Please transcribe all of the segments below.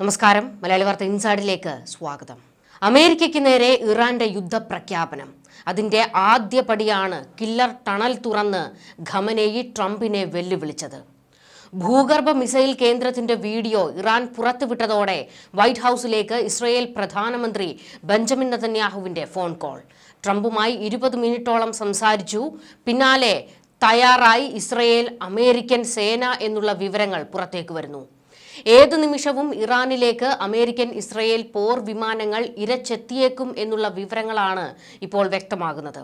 നമസ്കാരം. മലയാളി വാർത്ത ഇൻസൈഡിലേക്ക് സ്വാഗതം. അമേരിക്കയ്ക്ക് നേരെ ഇറാന്റെ യുദ്ധപ്രഖ്യാപനം. അതിന്റെ ആദ്യ പടിയാണ് കില്ലർ ടണൽ തുറന്ന് ഖമനേയി ട്രംപിനെ വെല്ലുവിളിച്ചത്. ഭൂഗർഭ മിസൈൽ കേന്ദ്രത്തിന്റെ വീഡിയോ ഇറാൻ പുറത്തുവിട്ടതോടെ വൈറ്റ് ഹൗസിലേക്ക് ഇസ്രയേൽ പ്രധാനമന്ത്രി ബെഞ്ചമിൻ നതന്യാഹുവിന്റെ ഫോൺ കോൾ. ട്രംപുമായി ഇരുപത് മിനിറ്റോളം സംസാരിച്ചു. പിന്നാലെ തയ്യാറായി ഇസ്രയേൽ അമേരിക്കൻ സേന എന്നുള്ള വിവരങ്ങൾ പുറത്തേക്ക് വരുന്നു. ഏതു നിമിഷവും ഇറാനിലേക്ക് അമേരിക്കൻ ഇസ്രയേൽ പോർ വിമാനങ്ങൾ ഇരച്ചെത്തിയേക്കും എന്നുള്ള വിവരങ്ങളാണ് ഇപ്പോൾ വ്യക്തമാകുന്നത്.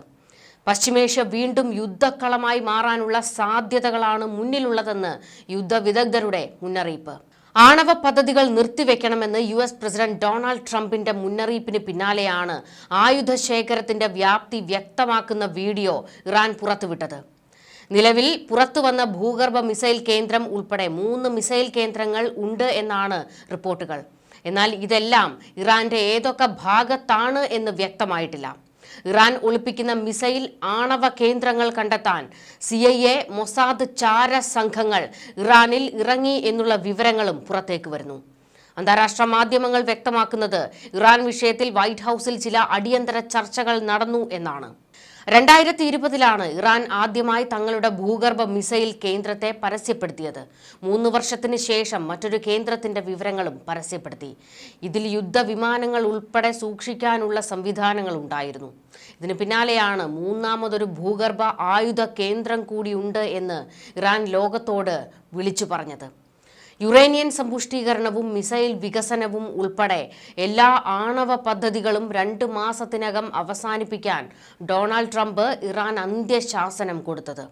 പശ്ചിമേഷ്യ വീണ്ടും യുദ്ധക്കളമായി മാറാനുള്ള സാധ്യതകളാണ് മുന്നിലുള്ളതെന്ന് യുദ്ധവിദഗ്ധരുടെ മുന്നറിയിപ്പ്. ആണവ പദ്ധതികൾ നിർത്തിവെക്കണമെന്ന് യു എസ് പ്രസിഡന്റ് ഡൊണാൾഡ് ട്രംപിന്റെ മുന്നറിയിപ്പിന് പിന്നാലെയാണ് ആയുധ ശേഖരത്തിന്റെ വ്യാപ്തി വ്യക്തമാക്കുന്ന വീഡിയോ ഇറാൻ പുറത്തുവിട്ടത്. നിലവിൽ പുറത്തുവന്ന ഭൂഗർഭ മിസൈൽ കേന്ദ്രം ഉൾപ്പെടെ മൂന്ന് മിസൈൽ കേന്ദ്രങ്ങൾ ഉണ്ട് എന്നാണ് റിപ്പോർട്ടുകൾ. എന്നാൽ ഇതെല്ലാം ഇറാന്റെ ഏതൊക്കെ ഭാഗത്താണ് എന്ന് വ്യക്തമായിട്ടില്ല. ഇറാൻ ഒളിപ്പിക്കുന്ന മിസൈൽ ആണവ കേന്ദ്രങ്ങൾ കണ്ടെത്താൻ സി ഐ എ മൊസാദ് ചാര സംഘങ്ങൾ ഇറാനിൽ ഇറങ്ങി എന്നുള്ള വിവരങ്ങളും പുറത്തേക്ക് വരുന്നു. അന്താരാഷ്ട്ര മാധ്യമങ്ങൾ വ്യക്തമാക്കുന്നത് ഇറാൻ വിഷയത്തിൽ വൈറ്റ് ഹൌസിൽ ചില അടിയന്തര ചർച്ചകൾ നടന്നു എന്നാണ്. രണ്ടായിരത്തി ഇരുപതിലാണ് ഇറാൻ ആദ്യമായി തങ്ങളുടെ ഭൂഗർഭ മിസൈൽ കേന്ദ്രത്തെ പരസ്യപ്പെടുത്തിയത്. മൂന്ന് വർഷത്തിന് ശേഷം മറ്റൊരു കേന്ദ്രത്തിന്റെ വിവരങ്ങളും പരസ്യപ്പെടുത്തി. ഇതിൽ യുദ്ധവിമാനങ്ങൾ ഉൾപ്പെടെ സൂക്ഷിക്കാനുള്ള സംവിധാനങ്ങൾ ഉണ്ടായിരുന്നു. ഇതിന് പിന്നാലെയാണ് മൂന്നാമതൊരു ഭൂഗർഭ ആയുധ കേന്ദ്രം കൂടിയുണ്ട് എന്ന് ഇറാൻ ലോകത്തോട് വിളിച്ചു പറഞ്ഞത്. യുറേനിയൻ സമ്പുഷ്ടീകരണവും മിസൈൽ വികസനവും ഉൾപ്പെടെ എല്ലാ ആണവ പദ്ധതികളും രണ്ട് മാസത്തിനകം അവസാനിപ്പിക്കാൻ ഡൊണാൾഡ് ട്രംപ് ഇറാൻ അന്ത്യശാസനം കൊടുത്തത്.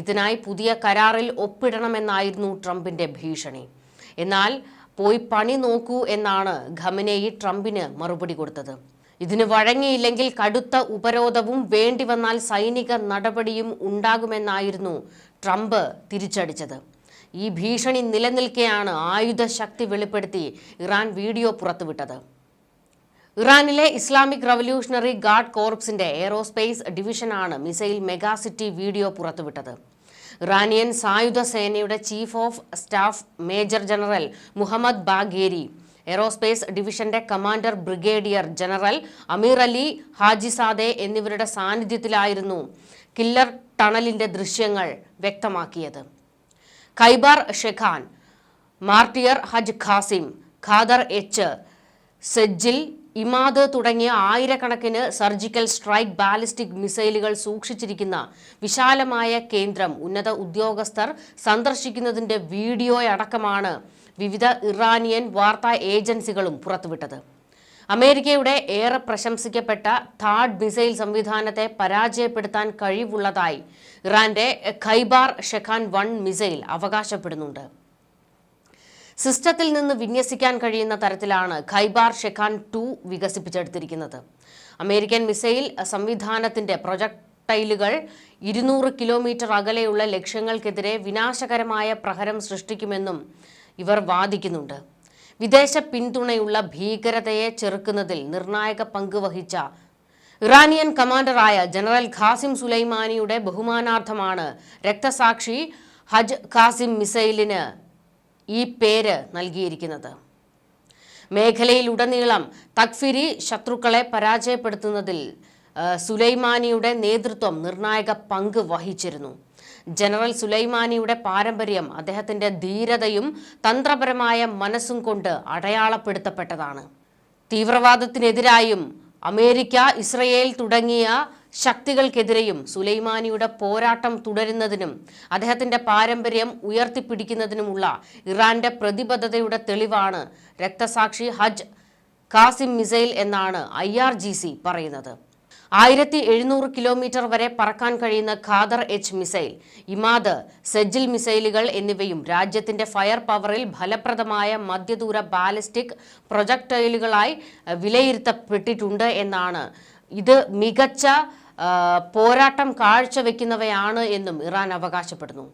ഇതിനായി പുതിയ കരാറിൽ ഒപ്പിടണമെന്നായിരുന്നു ട്രംപിന്റെ ഭീഷണി. എന്നാൽ പോയി പണി നോക്കൂ എന്നാണ് ഖമനേയി ട്രംപിന് മറുപടി കൊടുത്തത്. ഇതിന് വഴങ്ങിയില്ലെങ്കിൽ കടുത്ത ഉപരോധവും വേണ്ടിവന്നാൽ സൈനിക നടപടിയും ഉണ്ടാകുമെന്നായിരുന്നു ട്രംപ് തിരിച്ചടിച്ചത്. ഈ ഭീഷണി നിലനിൽക്കെയാണ് ആയുധശക്തി വെളിപ്പെടുത്തി ഇറാൻ വീഡിയോ പുറത്തുവിട്ടത്. ഇറാനിലെ ഇസ്ലാമിക് റവല്യൂഷണറി ഗാർഡ് കോർപ്സിന്റെ എയറോസ്പേസ് ഡിവിഷനാണ് മിസൈൽ മെഗാസിറ്റി വീഡിയോ പുറത്തുവിട്ടത്. ഇറാനിയൻ സായുധ സേനയുടെ chief of staff major general Muhammad Bagheri aerospace ഡിവിഷന്റെ commander brigadier general Amir Ali Hajizadeh എന്നിവരുടെ സാന്നിധ്യത്തിലായിരുന്നു കില്ലർ ടണലിന്റെ ദൃശ്യങ്ങൾ വ്യക്തമാക്കിയത്. Khaibar Shekan martyr Haj Qasem Qadr H Sejjil Emad തുടങ്ങിയ ആയിരക്കണക്കിന് സർജിക്കൽ സ്ട്രൈക്ക് ബാലിസ്റ്റിക് മിസൈലുകൾ സൂക്ഷിച്ചിരിക്കുന്ന വിശാലമായ കേന്ദ്രം ഉന്നത ഉദ്യോഗസ്ഥർ സന്ദർശിക്കുന്നതിന്റെ വീഡിയോയടക്കമാണ് വിവിധ ഇറാനിയൻ വാർത്താ ഏജൻസികളും പുറത്തുവിട്ടത്. അമേരിക്കയുടെ ഏറെ പ്രശംസിക്കപ്പെട്ട താഡ് മിസൈൽ സംവിധാനത്തെ പരാജയപ്പെടുത്താൻ കഴിവുള്ളതായി ഇറാന്റെ ഖൈബാർ ഷെഖാൻ വൺ മിസൈൽ അവകാശപ്പെടുന്നുണ്ട്. സിസ്റ്റത്തിൽ നിന്ന് വിന്യസിക്കാൻ കഴിയുന്ന തരത്തിലാണ് ഖൈബാർ ഷെഖാൻ ടു വികസിപ്പിച്ചെടുത്തിരിക്കുന്നത്. അമേരിക്കൻ മിസൈൽ സംവിധാനത്തിന്റെ പ്രൊജക്ടൈലുകൾ ഇരുന്നൂറ് കിലോമീറ്റർ അകലെയുള്ള ലക്ഷ്യങ്ങൾക്കെതിരെ വിനാശകരമായ പ്രഹരം സൃഷ്ടിക്കുമെന്നും ഇവർ വാദിക്കുന്നുണ്ട്. വിദേശ പിന്തുണയുള്ള ഭീകരതയെ ചെറുക്കുന്നതിൽ നിർണായക പങ്ക് വഹിച്ച ഇറാനിയൻ കമാൻഡറായ ജനറൽ ഖാസിം സുലൈമാനിയുടെ ബഹുമാനാർത്ഥമാണ് രക്തസാക്ഷി ഹജ് ഖാസിം മിസൈലിന് ഈ പേര് നൽകിയിരിക്കുന്നത്. മേഖലയിലുടനീളം തക്ഫിരി ശത്രുക്കളെ പരാജയപ്പെടുത്തുന്നതിൽ സുലൈമാനിയുടെ നേതൃത്വം നിർണായക പങ്ക് വഹിച്ചിരുന്നു. ജനറൽ സുലൈമാനിയുടെ പാരമ്പര്യം അദ്ദേഹത്തിന്റെ ധീരതയും തന്ത്രപരമായ മനസ്സും കൊണ്ട് അടയാളപ്പെടുത്തപ്പെട്ടതാണ്. തീവ്രവാദത്തിനെതിരായും അമേരിക്ക ഇസ്രയേൽ തുടങ്ങിയ ശക്തികൾക്കെതിരെയും സുലൈമാനിയുടെ പോരാട്ടം തുടരുന്നതിനും അദ്ദേഹത്തിന്റെ പാരമ്പര്യം ഉയർത്തിപ്പിടിക്കുന്നതിനുമുള്ള ഇറാന്റെ പ്രതിബദ്ധതയുടെ തെളിവാണ് രക്തസാക്ഷി ഹജ് കാസിം മിസൈൽ എന്നാണ് ഐ പറയുന്നത്. ആയിരത്തി എഴുന്നൂറ് കിലോമീറ്റർ വരെ പറക്കാൻ കഴിയുന്ന Qadr H missile Emad Sejjil മിസൈലുകൾ എന്നിവയും രാജ്യത്തിന്റെ ഫയർ പവറിൽ ഫലപ്രദമായ മധ്യദൂര ബാലിസ്റ്റിക് പ്രൊജക്ടൈലുകളായി വിലയിരുത്തപ്പെട്ടിട്ടുണ്ട് എന്നാണ്. ഇത് മികച്ച പോരാട്ടം കാഴ്ചവെക്കുന്നവയാണ് എന്നും ഇറാൻ അവകാശപ്പെടുന്നു.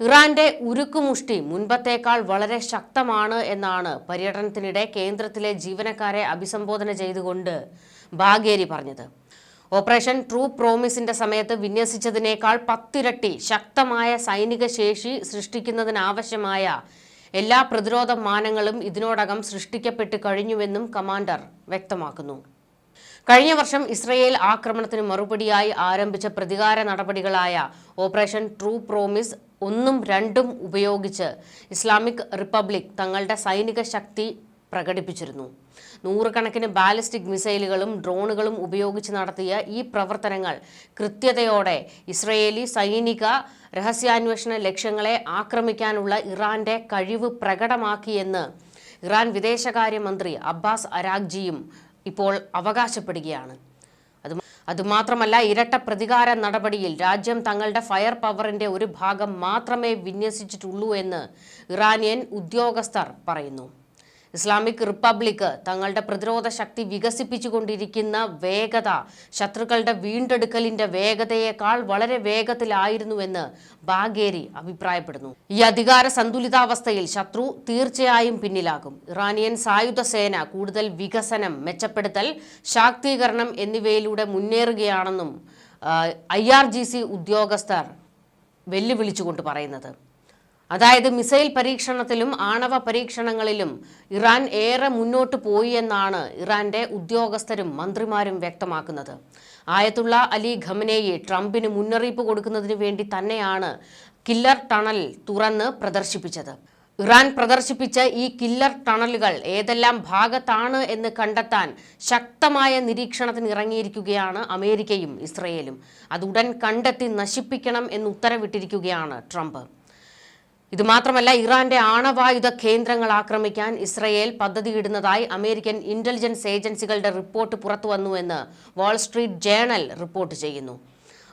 ഇറാന്റെ ഉരുക്കുമുഷ്ടി മുൻപത്തേക്കാൾ വളരെ ശക്തമാണ് എന്നാണ് പര്യടനത്തിനിടെ കേന്ദ്രത്തിലെ ജീവനക്കാരെ അഭിസംബോധന ചെയ്തുകൊണ്ട് ബാഗേരി പറഞ്ഞത്. ഓപ്പറേഷൻ ട്രൂ പ്രോമിസിന്റെ സമയത്ത് വിന്യസിച്ചതിനേക്കാൾ പത്തിരട്ടി ശക്തമായ സൈനിക ശേഷി സൃഷ്ടിക്കുന്നതിനാവശ്യമായ എല്ലാ പ്രതിരോധ മാനങ്ങളും ഇതിനോടകം സൃഷ്ടിക്കപ്പെട്ട് കഴിഞ്ഞുവെന്നും കമാൻഡർ വ്യക്തമാക്കുന്നു. കഴിഞ്ഞ വർഷം ഇസ്രയേൽ ആക്രമണത്തിന് മറുപടിയായി ആരംഭിച്ച പ്രതികാര നടപടികളായ ഓപ്പറേഷൻ ട്രൂ പ്രോമിസ് ഒന്നും രണ്ടും ഉപയോഗിച്ച് ഇസ്ലാമിക് റിപ്പബ്ലിക് തങ്ങളുടെ സൈനിക ശക്തി പ്രകടിപ്പിച്ചിരുന്നു. നൂറുകണക്കിന് ബാലിസ്റ്റിക് മിസൈലുകളും ഡ്രോണുകളും ഉപയോഗിച്ച് നടത്തിയ ഈ പ്രവർത്തനങ്ങൾ കൃത്യതയോടെ ഇസ്രയേലി സൈനിക രഹസ്യാന്വേഷണ ലക്ഷ്യങ്ങളെ ആക്രമിക്കാനുള്ള ഇറാന്റെ കഴിവ് പ്രകടമാക്കിയെന്ന് ഇറാൻ വിദേശകാര്യമന്ത്രി അബ്ബാസ് അരാഗ്ജിയും ഇപ്പോൾ അവകാശപ്പെടുകയാണ്. അത് അതുമാത്രമല്ല ഇരട്ട പ്രതികാര നടപടിയിൽ രാജ്യം തങ്ങളുടെ ഫയർ പവറിന്റെ ഒരു ഭാഗം മാത്രമേ വിന്യസിച്ചിട്ടുള്ളൂ എന്ന് ഇറാനിയൻ ഉദ്യോഗസ്ഥർ പറയുന്നു. ഇസ്ലാമിക് റിപ്പബ്ലിക് തങ്ങളുടെ പ്രതിരോധ ശക്തി വികസിപ്പിച്ചുകൊണ്ടിരിക്കുന്ന വേഗത ശത്രുക്കളുടെ വീണ്ടെടുക്കലിന്റെ വേഗതയേക്കാൾ വളരെ വേഗത്തിലായിരുന്നുവെന്ന് ബാഗേരി അഭിപ്രായപ്പെടുന്നു. ഈ അധികാര സന്തുലിതാവസ്ഥയിൽ ശത്രു തീർച്ചയായും പിന്നിലാകും. ഇറാനിയൻ സായുധ സേന കൂടുതൽ വികസനം മെച്ചപ്പെടുത്തൽ ശാക്തീകരണം എന്നിവയിലൂടെ മുന്നേറുകയാണെന്നും ഐ ആർ ജി സി ഉദ്യോഗസ്ഥർ വെല്ലുവിളിച്ചുകൊണ്ട് പറയുന്നത്. അതായത് മിസൈൽ പരീക്ഷണത്തിലും ആണവ പരീക്ഷണങ്ങളിലും ഇറാൻ ഏറെ മുന്നോട്ട് പോയി എന്നാണ് ഇറാന്റെ ഉദ്യോഗസ്ഥരും മന്ത്രിമാരും വ്യക്തമാക്കുന്നത്. ആയത്തുള്ള അലി ഖമനേയെ ട്രംപിന് മുന്നറിയിപ്പ് കൊടുക്കുന്നതിന് വേണ്ടി തന്നെയാണ് കില്ലർ ടണൽ തുറന്ന് പ്രദർശിപ്പിച്ചത്. ഇറാൻ പ്രദർശിപ്പിച്ച ഈ കില്ലർ ടണലുകൾ ഏതെല്ലാം ഭാഗത്താണ് എന്ന് കണ്ടെത്താൻ ശക്തമായ നിരീക്ഷണത്തിന് ഇറങ്ങിയിരിക്കുകയാണ് അമേരിക്കയും ഇസ്രയേലും. അതുടൻ കണ്ടെത്തി നശിപ്പിക്കണം എന്ന് ഉത്തരവിട്ടിരിക്കുകയാണ് ട്രംപ്. ഇതുമാത്രമല്ല ഇറാന്റെ ആണവായുധ കേന്ദ്രങ്ങൾ ആക്രമിക്കാൻ ഇസ്രയേൽ പദ്ധതിയിടുന്നതായി അമേരിക്കൻ ഇന്റലിജൻസ് ഏജൻസികളുടെ റിപ്പോർട്ട് പുറത്തുവന്നുവെന്ന് വാൾസ്ട്രീറ്റ് ജേണൽ റിപ്പോർട്ട് ചെയ്യുന്നു.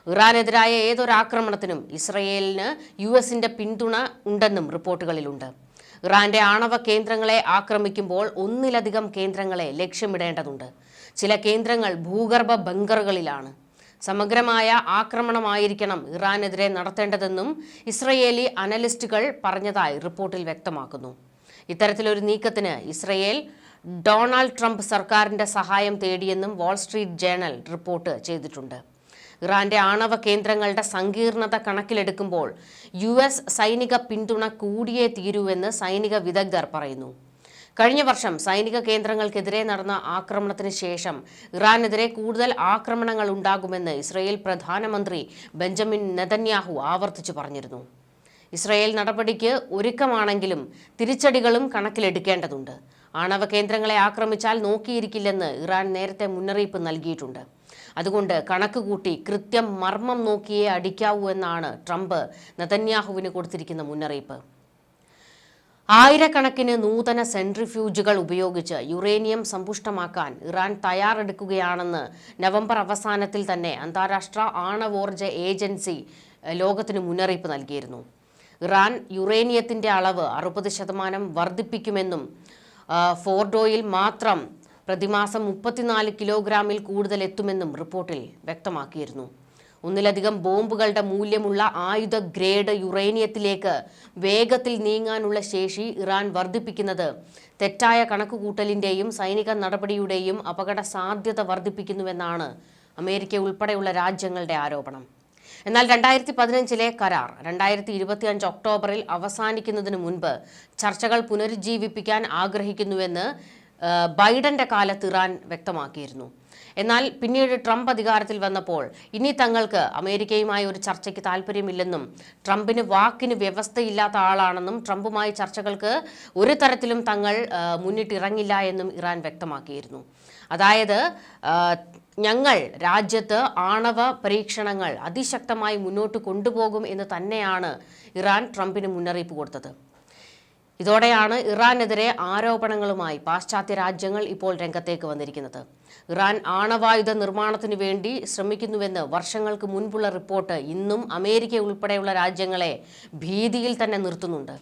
ഇറാനെതിരായ ഏതൊരാക്രമണത്തിനും ഇസ്രയേലിന് യു എസിന്റെ പിന്തുണ ഉണ്ടെന്നും റിപ്പോർട്ടുകളിലുണ്ട്. ഇറാന്റെ ആണവ കേന്ദ്രങ്ങളെ ആക്രമിക്കുമ്പോൾ ഒന്നിലധികം കേന്ദ്രങ്ങളെ ലക്ഷ്യമിടേണ്ടതുണ്ട്. ചില കേന്ദ്രങ്ങൾ ഭൂഗർഭ ബങ്കറുകളിലാണ് സമഗ്രമായ ആക്രമണമായിരിക്കണം ഇറാനെതിരെ നടത്തേണ്ടതെന്നും ഇസ്രയേലി അനലിസ്റ്റുകൾ പറഞ്ഞതായി റിപ്പോർട്ടിൽ വ്യക്തമാക്കുന്നു. ഇത്തരത്തിലൊരു നീക്കത്തിന് ഇസ്രയേൽ ഡൊണാൾഡ് ട്രംപ് സർക്കാരിന്റെ സഹായം തേടിയെന്നും വാൾസ്ട്രീറ്റ് ജേണൽ റിപ്പോർട്ട് ചെയ്തിട്ടുണ്ട്. ഇറാന്റെ ആണവ കേന്ദ്രങ്ങളുടെ സങ്കീർണത കണക്കിലെടുക്കുമ്പോൾ യു സൈനിക പിന്തുണ കൂടിയേ തീരുവെന്ന് സൈനിക വിദഗ്ധർ പറയുന്നു. കഴിഞ്ഞ വർഷം സൈനിക കേന്ദ്രങ്ങൾക്കെതിരെ നടന്ന ആക്രമണത്തിന് ശേഷം ഇറാനെതിരെ കൂടുതൽ ആക്രമണങ്ങൾ ഉണ്ടാകുമെന്ന് ഇസ്രയേൽ പ്രധാനമന്ത്രി ബെഞ്ചമിൻ നെതന്യാഹു ആവർത്തിച്ചു പറഞ്ഞിരുന്നു. ഇസ്രയേൽ നടപടിക്ക് ഒരുക്കമാണെങ്കിലും തിരിച്ചടികളും കണക്കിലെടുക്കേണ്ടതുണ്ട്. ആണവ കേന്ദ്രങ്ങളെ ആക്രമിച്ചാൽ നോക്കിയിരിക്കില്ലെന്ന് ഇറാൻ നേരത്തെ മുന്നറിയിപ്പ് നൽകിയിട്ടുണ്ട്. അതുകൊണ്ട് കണക്ക് കൂട്ടി കൃത്യം മർമ്മം നോക്കിയേ അടിക്കാവൂ എന്നാണ് ട്രംപ് നെതന്യാഹുവിന് കൊടുത്തിരിക്കുന്ന മുന്നറിയിപ്പ്. ആയിരക്കണക്കിന് നൂതന സെൻട്രിഫ്യൂജുകൾ ഉപയോഗിച്ച് യുറേനിയം സമ്പുഷ്ടമാക്കാൻ ഇറാൻ തയ്യാറെടുക്കുകയാണെന്ന് നവംബർ അവസാനത്തിൽ തന്നെ അന്താരാഷ്ട്ര ആണവോർജ ഏജൻസി ലോകത്തിന് മുന്നറിയിപ്പ് നൽകിയിരുന്നു. ഇറാൻ യുറേനിയത്തിന്റെ അളവ് അറുപത് ശതമാനം വർദ്ധിപ്പിക്കുമെന്നും ഫോർഡോയിൽ മാത്രം പ്രതിമാസം മുപ്പത്തിനാല് കിലോഗ്രാമിൽ കൂടുതൽ എത്തുമെന്നും റിപ്പോർട്ടിൽ വ്യക്തമാക്കിയിരുന്നു. ഒന്നിലധികം ബോംബുകളുടെ മൂല്യമുള്ള ആയുധ ഗ്രേഡ് യുറേനിയത്തിലേക്ക് വേഗത്തിൽ നീങ്ങാനുള്ള ശേഷി ഇറാൻ വർദ്ധിപ്പിക്കുന്നത്. തെറ്റായ കണക്കുകൂട്ടലിന്റെയും സൈനിക നടപടിയുടെയും അപകട സാധ്യത വർദ്ധിപ്പിക്കുന്നുവെന്നാണ് അമേരിക്ക ഉൾപ്പെടെയുള്ള രാജ്യങ്ങളുടെ ആരോപണം. എന്നാൽ രണ്ടായിരത്തി പതിനഞ്ചിലെ കരാർ രണ്ടായിരത്തി ഇരുപത്തിയഞ്ച് ഒക്ടോബറിൽ അവസാനിക്കുന്നതിന് മുൻപ് ചർച്ചകൾ പുനരുജ്ജീവിപ്പിക്കാൻ ആഗ്രഹിക്കുന്നുവെന്ന് ബൈഡന്റെ കാലത്ത് ഇറാൻ വ്യക്തമാക്കിയിരുന്നു. എന്നാൽ പിന്നീട് ട്രംപ് അധികാരത്തിൽ വന്നപ്പോൾ ഇനി തങ്ങൾക്ക് അമേരിക്കയുമായി ഒരു ചർച്ചയ്ക്ക് താല്പര്യമില്ലെന്നും ട്രംപിന് വാക്കിന് വ്യവസ്ഥയില്ലാത്ത ആളാണെന്നും ട്രംപുമായി ചർച്ചകൾക്ക് ഒരു തരത്തിലും തങ്ങൾ മുന്നിട്ടിറങ്ങില്ല എന്നും ഇറാൻ വ്യക്തമാക്കിയിരുന്നു. അതായത് ഞങ്ങൾ രാജ്യത്ത് ആണവ പരീക്ഷണങ്ങൾ അതിശക്തമായി മുന്നോട്ട് കൊണ്ടുപോകും എന്ന് തന്നെയാണ് ഇറാൻ ട്രംപിന് മുന്നറിയിപ്പ് കൊടുത്തത്. ഇതോടെയാണ് ഇറാനെതിരെ ആരോപണങ്ങളുമായി പാശ്ചാത്യ രാജ്യങ്ങൾ ഇപ്പോൾ രംഗത്തേക്ക് വന്നിരിക്കുന്നത്. ഇറാൻ ആണവായുധ നിർമ്മാണത്തിനു വേണ്ടി ശ്രമിക്കുന്നുവെന്ന് വർഷങ്ങൾക്ക് മുൻപുള്ള റിപ്പോർട്ട് ഇന്നും അമേരിക്ക ഉൾപ്പെടെയുള്ള രാജ്യങ്ങളെ ഭീതിയിൽ തന്നെ നിർത്തുന്നുണ്ട്.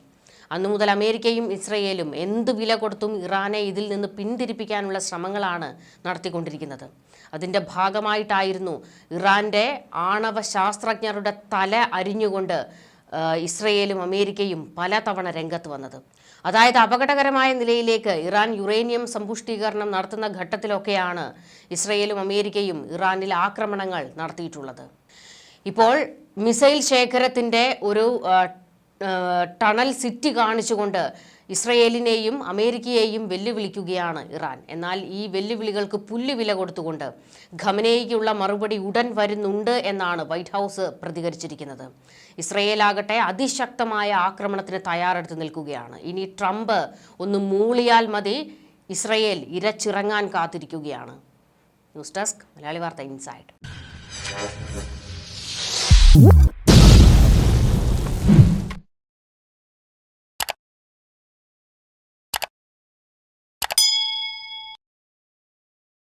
അന്നു മുതൽ അമേരിക്കയും ഇസ്രയേലും എന്ത് വില കൊടുത്തും ഇറാനെ ഇതിൽ നിന്ന് പിന്തിരിപ്പിക്കാനുള്ള ശ്രമങ്ങളാണ് നടത്തിക്കൊണ്ടിരിക്കുന്നത്. അതിന്റെ ഭാഗമായിട്ടായിരുന്നു ഇറാന്റെ ആണവ ശാസ്ത്രജ്ഞരുടെ തല അരിഞ്ഞുകൊണ്ട് ഇസ്രയേലും അമേരിക്കയും പലതവണ രംഗത്ത് വന്നത്. അതായത് അപകടകരമായ നിലയിലേക്ക് ഇറാൻ യുറേനിയം സമ്പുഷ്ടീകരണം നടത്തുന്ന ഘട്ടത്തിലൊക്കെയാണ് ഇസ്രയേലും അമേരിക്കയും ഇറാനിൽ ആക്രമണങ്ങൾ നടത്തിയിട്ടുള്ളത്. ഇപ്പോൾ മിസൈൽ ശേഖരത്തിന്റെ ഒരു ടണൽ സിറ്റി കാണിച്ചുകൊണ്ട് ഇസ്രയേലിനെയും അമേരിക്കയെയും വെല്ലുവിളിക്കുകയാണ് ഇറാൻ. എന്നാൽ ഈ വെല്ലുവിളികൾക്ക് പുല്ലുവില കൊടുത്തുകൊണ്ട് ഖമനേയ്ക്കുള്ള മറുപടി ഉടൻ വരുന്നുണ്ട് എന്നാണ് വൈറ്റ് ഹൗസ് പ്രതികരിച്ചിരിക്കുന്നത്. ഇസ്രയേലാകട്ടെ അതിശക്തമായ ആക്രമണത്തിന് തയ്യാറെടുത്ത് നിൽക്കുകയാണ്. ഇനി ട്രംപ് ഒന്ന് മൂളിയാൽ മതി ഇസ്രയേൽ ഇരച്ചിറങ്ങാൻ കാത്തിരിക്കുകയാണ്. ന്യൂസ് ഡെസ്ക് മലയാളി വാർത്ത ഇൻസൈഡ്.